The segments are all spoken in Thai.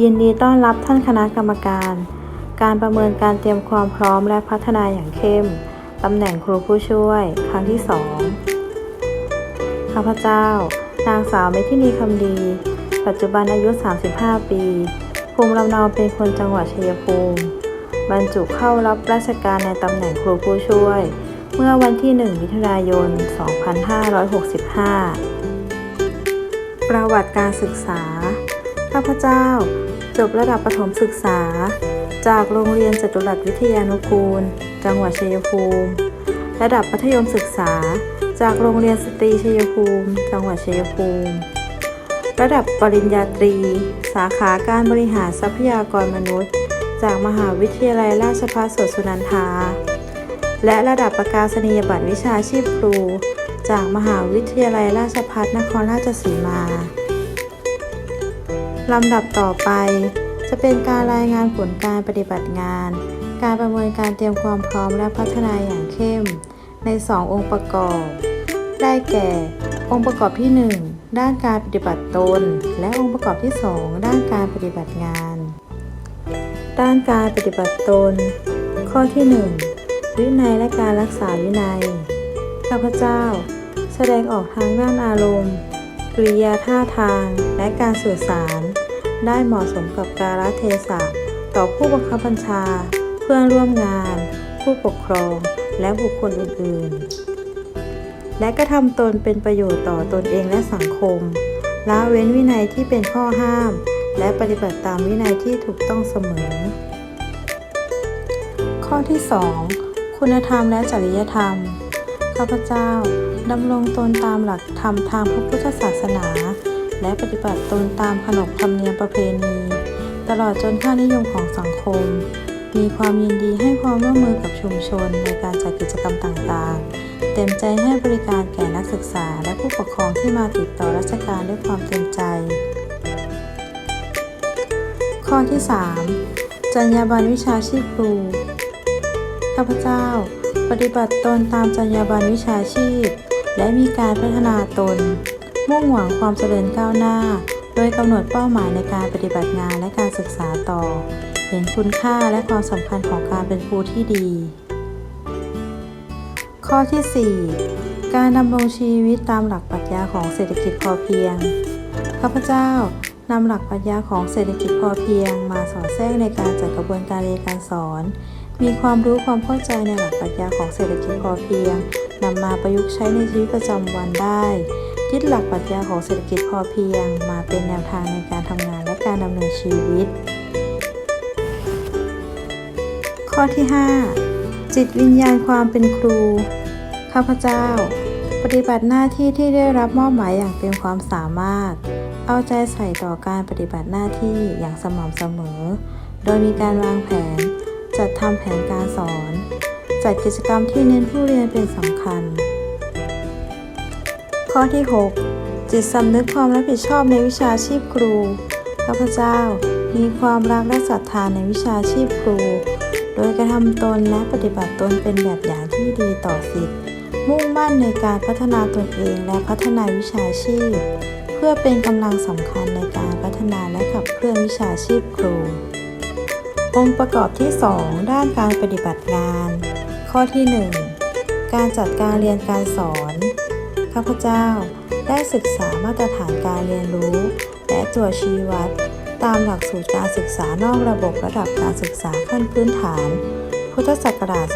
ยินดีต้อนรับท่านคณะกรรมการ การประเมินการเตรียมความพร้อมและพัฒนาอย่างเข้ม ตำแหน่งครูผู้ช่วย ครั้งที่ 2 ข้าพเจ้า นางสาวเมธินีคำดี ปัจจุบันอายุ 35 ปี ภูมิลำเนาเป็นคนจังหวัดชัยภูมิ บรรจุเข้ารับราชการในตำแหน่งครูผู้ช่วย เมื่อวันที่ 1 มิถุนายน 2565 ประวัติการศึกษา ข้าพเจ้า จบระดับประถมศึกษา จากโรงเรียนจตุรัสวิทยานุกูล จังหวัดชัยภูมิ ระดับมัธยมศึกษา จากโรงเรียนสตรีชัยภูมิ จังหวัดชัยภูมิ ระดับปริญญาตรี สาขาการบริหารทรัพยากรมนุษย์ จากมหาวิทยาลัยราชภัฏสวนสุนันทา และระดับประกาศนียบัตรวิชาชีพครู จากมหาวิทยาลัยราชภัฏนครราชสีมา ลำดับต่อไป จะเป็นการรายงานผลการปฏิบัติงาน การประเมินการเตรียมความพร้อมและพัฒนาอย่างเข้ม ใน 2 องค์ประกอบ ได้แก่ องค์ประกอบที่ 1 ด้านการปฏิบัติตน และองค์ประกอบที่ 2 ด้านการปฏิบัติงาน ด้านการปฏิบัติตน ข้อที่ 1 วินัยและการรักษาวินัยข้าพเจ้า แสดงออกทางด้านอารมณ์ กริยาท่าทางและการสื่อสาร ได้เหมาะสมกับกาลเทศะต่อผู้บังคับบัญชา เพื่อนร่วมงาน ผู้ปกครอง และบุคคลอื่นๆ และกระทำตนเป็นประโยชน์ต่อตนเองและสังคมละเว้นวินัยที่เป็นข้อห้าม และปฏิบัติตามวินัยที่ถูกต้องเสมอ ข้อที่ 2 คุณธรรมและจริยธรรม ข้าพเจ้าดำรงตนตามหลักธรรมทางพระพุทธศาสนา และปฏิบัติตนตามขนบธรรมเนียมประเพณี ตลอดจนค่านิยมของสังคม มีความยินดีให้ความร่วมมือกับชุมชนในการจัดกิจกรรมต่างๆ เต็มใจให้บริการแก่นักศึกษาและผู้ปกครองที่มาติดต่อราชการด้วยความเต็มใจ ข้อที่ 3 จรรยาบรรณวิชาชีพครูข้าพเจ้า ปฏิบัติตนตามจรรยาบรรณวิชาชีพ และมีการพัฒนาตน มุ่งหวังความเจริญก้าวหน้า โดยกำหนดเป้าหมายในการปฏิบัติงานและการศึกษาต่อ เห็นคุณค่าและความสำคัญของการเป็นครูที่ดี ข้อที่ 4 การดำรงชีวิตตามหลักปรัชญาของเศรษฐกิจพอเพียงข้าพเจ้านำหลักปรัชญาของเศรษฐกิจพอเพียง มาสอดแทรกในการจัดกระบวนการเรียนการสอน มีความรู้ความเข้าใจในหลักปรัชญาของเศรษฐกิจพอเพียงนำมาประยุกต์ใช้ในชีวิตประจำวันได้ ยึดหลักปรัชญาของเศรษฐกิจพอเพียง มาเป็นแนวทางในการทำงานและการดำเนินชีวิต ข้อที่ 5 จิตวิญญาณความเป็นครู ข้าพเจ้า ปฏิบัติหน้าที่ที่ได้รับมอบหมายอย่างเต็มความสามารถ เอาใจใส่ต่อการปฏิบัติหน้าที่อย่างสม่ำเสมอ โดยมีการวางแผน จัดทำแผนการสอน จัดกิจกรรมที่เน้นผู้เรียนเป็นสำคัญ ข้อที่ 6 จิตสำนึกความรับผิดชอบในวิชาชีพครูข้าพเจ้ามีความรักและศรัทธาในวิชาชีพครู โดยกระทำตนและปฏิบัติตนเป็นแบบอย่างที่ดีต่อสิทธิ์มุ่งมั่นในการพัฒนาตนเองและพัฒนาวิชาชีพ เพื่อเป็นกำลังสำคัญในการพัฒนาและขับเคลื่อนวิชาชีพครู องค์ประกอบที่ 2 ด้านการปฏิบัติงาน ข้อที่ 1 การจัดการเรียนการสอน ข้าพเจ้าได้ศึกษามาตรฐานการเรียนรู้ และตัวชี้วัด ตามหลักสูตรการศึกษานอกระบบระดับการศึกษาขั้นพื้นฐาน พุทธศักราช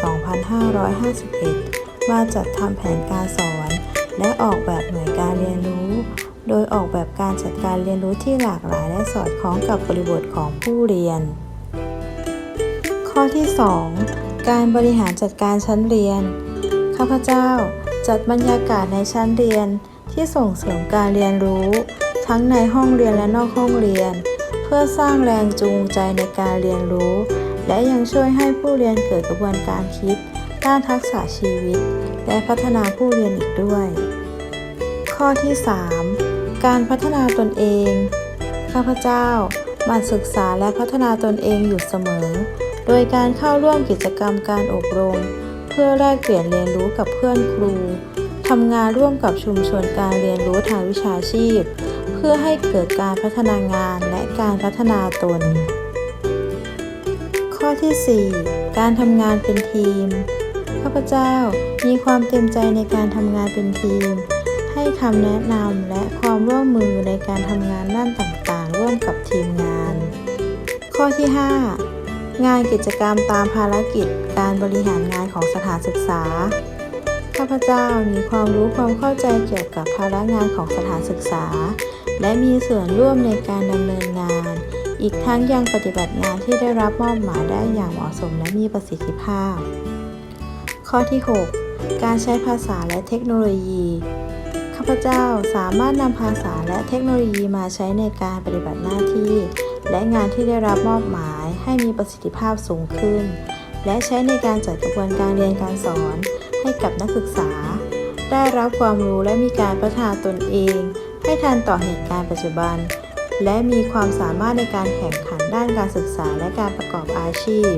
2551 มาจัดทำแผนการสอน และออกแบบหน่วยการเรียนรู้ โดยออกแบบการจัดการเรียนรู้ที่หลากหลายและสอดคล้องกับบริบทของผู้เรียน ข้อที่ 2 การบริหารจัดการชั้นเรียน ข้าพเจ้า จัดบรรยากาศในชั้นเรียนที่ส่งเสริมการเรียนรู้ ทั้งในห้องเรียนและนอกห้องเรียน เพื่อสร้างแรงจูงใจในการเรียนรู้ และยังช่วยให้ผู้เรียนเกิดกระบวนการคิด ด้านทักษะชีวิต และพัฒนาผู้เรียนอีกด้วย ข้อที่ 3 การพัฒนาตนเองข้าพเจ้ามันศึกษาและพัฒนาตนเองอยู่เสมอ โดยการเข้าร่วมกิจกรรมการอบรม พื่อแลกเปลี่ยนเรียนรู้กับเพื่อนครูทำงานร่วมกับชุมชนการเรียนรู้ทางวิชาชีพเเพื่อให้เกิดการพัฒนางานและการพัฒนาตน ข้อที่ 4 การทำงานเป็นทีม ข้าพเจ้ามีความเต็มใจในการทำงานเป็นทีม ให้คำแนะนำและความร่วมมือในการทำงานด้านต่างๆ ร่วมกับทีมงาน ข้อที่ 5 งานกิจกรรมตามภารกิจการบริหารงานของสถานศึกษา ข้าพเจ้ามีความรู้ความเข้าใจเกี่ยวกับภาระงานของสถานศึกษา และมีส่วนร่วมในการดำเนินงาน อีกทั้งยังปฏิบัติงานที่ได้รับมอบหมายได้อย่างเหมาะสมและมีประสิทธิภาพ ข้อที่ 6 การใช้ภาษาและเทคโนโลยีข้าพเจ้าสามารถนำภาษาและเทคโนโลยีมาใช้ในการปฏิบัติหน้าที่ และงานที่ได้รับมอบหมาย ให้มีประสิทธิภาพสูงขึ้น และใช้ในการจัดกระบวนการเรียนการสอนให้กับนักศึกษา ได้รับความรู้และมีการพัฒนาตนเอง ให้ทันต่อเหตุการณ์ปัจจุบัน และมีความสามารถในการแข่งขันด้านการศึกษาและการประกอบอาชีพ